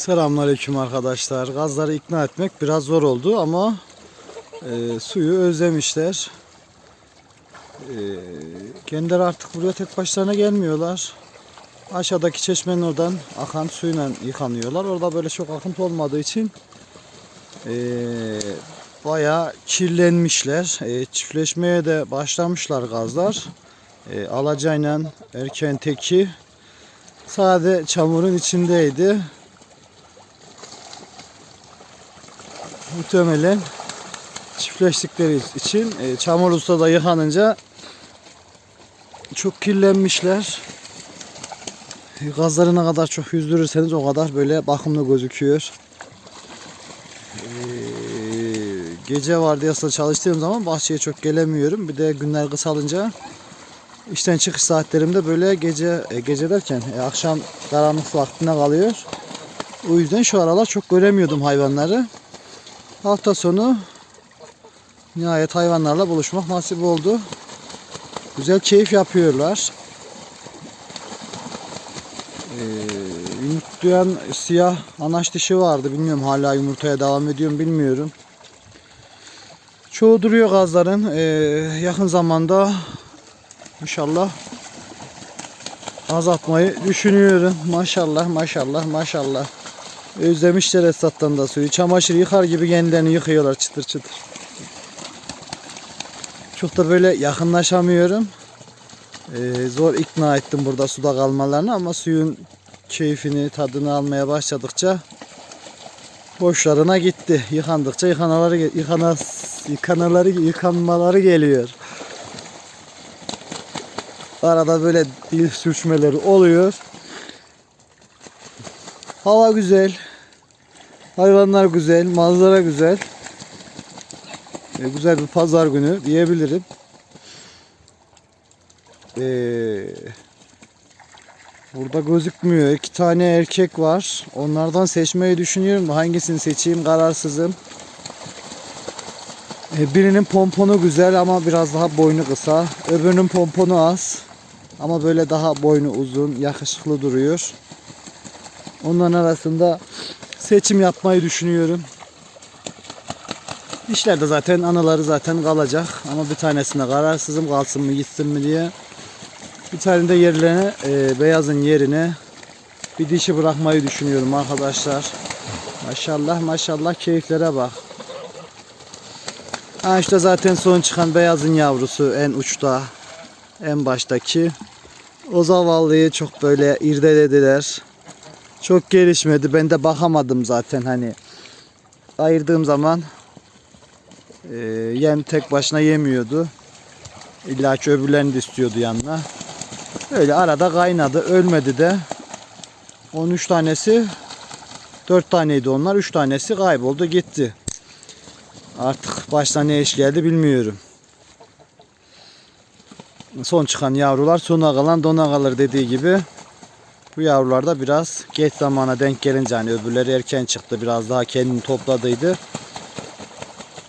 Selamünaleyküm arkadaşlar. Gazları ikna etmek biraz zor oldu ama e, suyu özlemişler. E, kendileri artık buraya tek başlarına gelmiyorlar. Aşağıdaki çeşmenin oradan akan suyla yıkanıyorlar. Orada böyle çok akıntı olmadığı için e, bayağı kirlenmişler. E, çiftleşmeye de başlamışlar gazlar. E, alacayla erken teki sade çamurun içindeydi. Muhtemelen çiftleştikleri için e, çamur ustada yıkanınca çok kirlenmişler. E, Gazları ne kadar çok yüzdürürseniz o kadar böyle bakımlı gözüküyor. E, gece vardiyasında çalıştığım zaman bahçeye çok gelemiyorum. Bir de günler kısalınca işten çıkış saatlerimde böyle gece e, gece derken e, akşam karanlık vaktine kalıyor. O yüzden şu aralar çok göremiyordum hayvanları. Hafta sonu nihayet hayvanlarla buluşmak nasip oldu. Güzel keyif yapıyorlar. Ee, yumurtlayan siyah anaç dişi vardı. Bilmiyorum hala yumurtaya devam ediyor mu bilmiyorum. Çoğu duruyor gazların. Ee, yakın zamanda inşallah azaltmayı düşünüyorum. Maşallah maşallah maşallah. Özlemişler Esat'tan da suyu. Çamaşır yıkar gibi kendilerini yıkıyorlar çıtır çıtır. Çok da böyle yakınlaşamıyorum. Ee, zor ikna ettim burada suda kalmalarını ama suyun keyfini, tadını almaya başladıkça hoşlarına gitti. Yıkandıkça yıkanaları, yıkana, yıkanaları, yıkanmaları geliyor. Arada böyle dil sürçmeleri oluyor. Hava güzel. Hayvanlar güzel. Manzara güzel. E, güzel bir pazar günü diyebilirim. E, burada gözükmüyor. İki tane erkek var. Onlardan seçmeyi düşünüyorum. Hangisini seçeyim kararsızım. E, birinin pomponu güzel ama biraz daha boynu kısa. Öbürünün pomponu az. Ama böyle daha boynu uzun, yakışıklı duruyor. Onların arasında seçim yapmayı düşünüyorum. İşlerde zaten anaları zaten kalacak ama bir tanesine kararsızım kalsın mı gitsin mi diye. Bir tane de yerlerine e, beyazın yerine bir dişi bırakmayı düşünüyorum arkadaşlar. Maşallah maşallah keyiflere bak. Ha işte zaten son çıkan beyazın yavrusu en uçta en baştaki. O zavallıyı çok böyle irdelediler. Çok gelişmedi. Ben de bakamadım zaten hani. Ayırdığım zaman e, yem tek başına yemiyordu. İlla ki öbürlerini de istiyordu yanına. Öyle arada kaynadı. Ölmedi de. 13 tanesi 4 taneydi onlar. 3 tanesi kayboldu gitti. Artık başta ne iş geldi bilmiyorum. Son çıkan yavrular sona kalan dona kalır dediği gibi. Bu yavrular da biraz geç zamana denk gelince hani öbürleri erken çıktı. Biraz daha kendini topladıydı.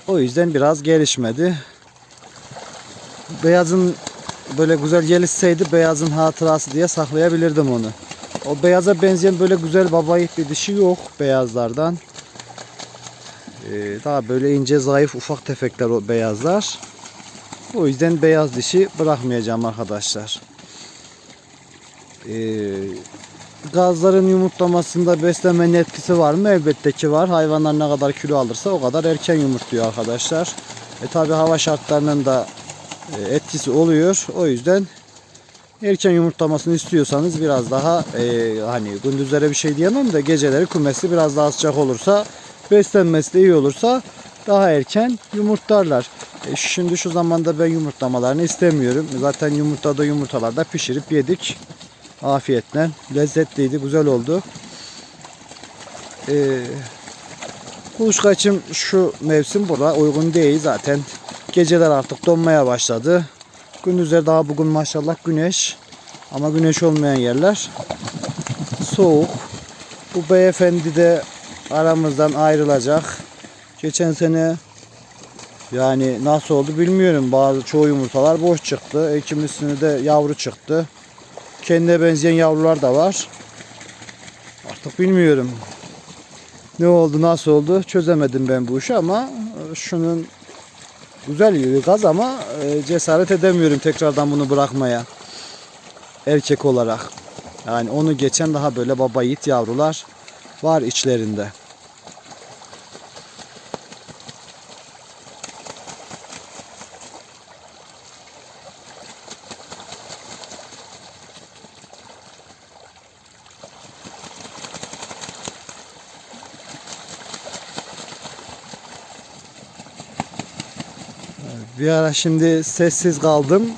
O yüzden biraz gelişmedi. Beyazın böyle güzel gelişseydi beyazın hatırası diye saklayabilirdim onu. O beyaza benzeyen böyle güzel baba yiğit bir dişi yok beyazlardan. Ee, daha böyle ince zayıf ufak tefekler o beyazlar. O yüzden beyaz dişi bırakmayacağım arkadaşlar. Ee, gazların yumurtlamasında beslenmenin etkisi var mı? Elbette ki var. Hayvanlar ne kadar kilo alırsa o kadar erken yumurtluyor arkadaşlar. E tabi hava şartlarının da e, etkisi oluyor. O yüzden erken yumurtlamasını istiyorsanız biraz daha e, hani gündüzlere bir şey diyemem de geceleri kümesi biraz daha sıcak olursa beslenmesi de iyi olursa daha erken yumurtlarlar. E, şimdi şu zamanda ben yumurtlamalarını istemiyorum. Zaten yumurtada yumurtalarda pişirip yedik. Afiyetle. Lezzetliydi. Güzel oldu. Ee, kuluçka için şu mevsim burada uygun değil zaten. Geceler artık donmaya başladı. Gündüzler daha bugün maşallah güneş. Ama güneş olmayan yerler soğuk. Bu beyefendi de aramızdan ayrılacak. Geçen sene yani nasıl oldu bilmiyorum. Bazı çoğu yumurtalar boş çıktı. Ekimisini de yavru çıktı. Kendine benzeyen yavrular da var. Artık bilmiyorum. Ne oldu nasıl oldu çözemedim ben bu işi ama e, şunun güzel bir gaz ama e, cesaret edemiyorum tekrardan bunu bırakmaya. Erkek olarak. Yani onu geçen daha böyle baba yiğit yavrular var içlerinde. Bir ara şimdi sessiz kaldım.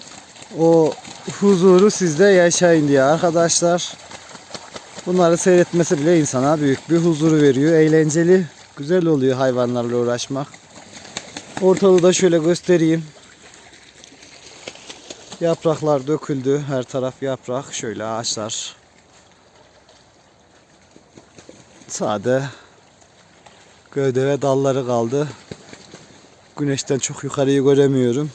O huzuru sizde yaşayın diye arkadaşlar. Bunları seyretmesi bile insana büyük bir huzuru veriyor. Eğlenceli, güzel oluyor hayvanlarla uğraşmak. Ortalığı da şöyle göstereyim. Yapraklar döküldü. Her taraf yaprak. Şöyle ağaçlar. Sade gövde ve dalları kaldı. Güneşten çok yukarıyı göremiyorum.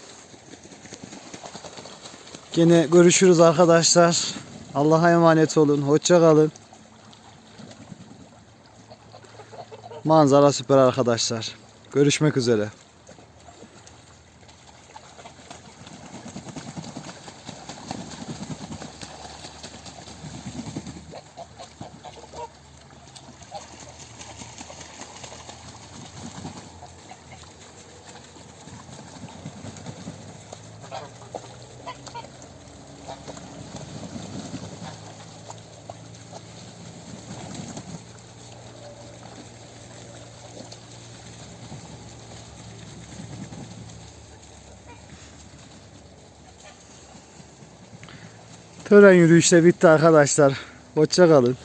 Gene görüşürüz arkadaşlar. Allah'a emanet olun. Hoşça kalın. Manzara süper arkadaşlar. Görüşmek üzere. Tören yürüyüşte bitti arkadaşlar. Hoşça kalın.